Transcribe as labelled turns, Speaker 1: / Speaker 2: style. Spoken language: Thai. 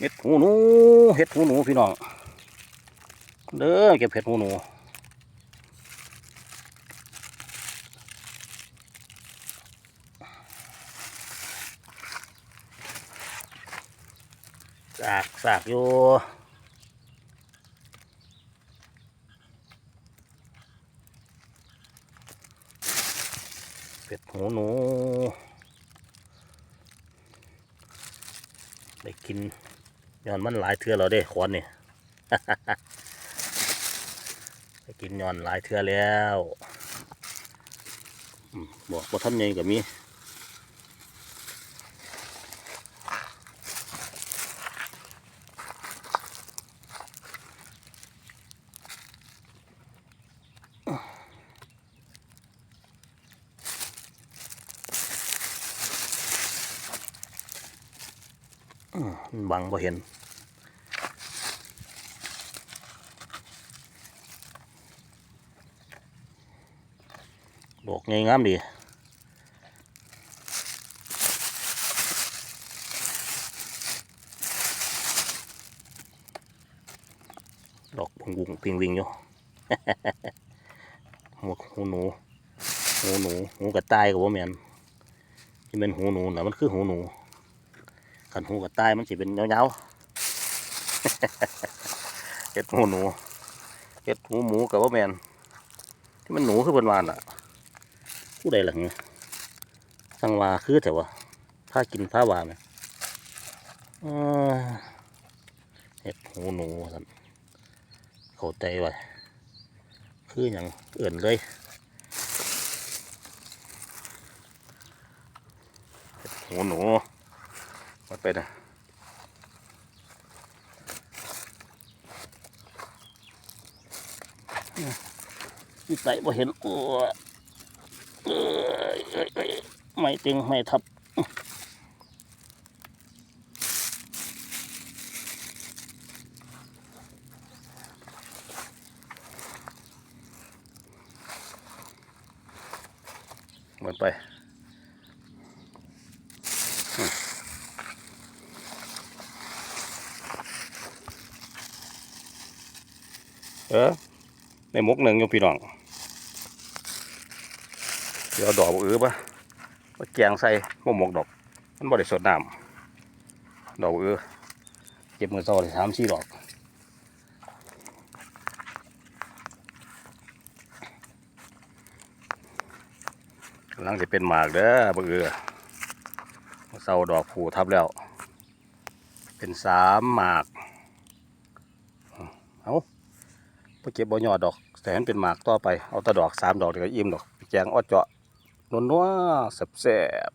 Speaker 1: เห็ดหูหนูเห็ดหูหนูพี่น้องเด้อเก็บเห็ดหูหนูสากสากอยู่เห็ดหูหนูได้กิน ย้อนมันหลายเทือแล้วเด้ขวนนี่ไปกินย้อนหลายเทือแล้วบอกว่าท่านใหญ่กับมี บังบ่เห็น ดอกงามดีดอกพงวุงพิงวิงอยู่หมกหูหนู หูหนู หูกระต่ายกับว่าแมนที่เป็นหูหนูนะมันคือหูหนู ขันหูกระต่ายมันจะเป็นเงาๆเห็ดหูหนูเห็ดหูหมูกับว่าแมนที่มันหนูคือเป็นวานอะผู้ใดหลังสังวาคือแต่ว่าผ้ากินผ้าวาไหมเห็ดหูหนูสันเข้าใจไว้คืออย่างเอื่นเลยห็ดหู หนูมาไปนะนี่ใส่บ่เห็นโอ้ยไม่ตึงไม่ทับหมดไป เออในมกหนึ่งอยู่พี่น้อง เดี๋ยวดอกอื้อปะมาแกงใส่หมหมกดอก มันบ่ได้สดน้ำดอกอื้อเก็บมือซอเลยสามสี่ดอกกำลังจะเป็นหมากเด้อบักอื้อเศร้าดอกผูทับแล้ว เป็นสามหมาก เอา ไปเก็บบ่ยอดดอกแต่เห็นเป็นหมากต่อไปเอาตะดอกสามดอกเดี๋ยวก็อิ่มดอกไปแจงออดเจาะนัวๆแสบ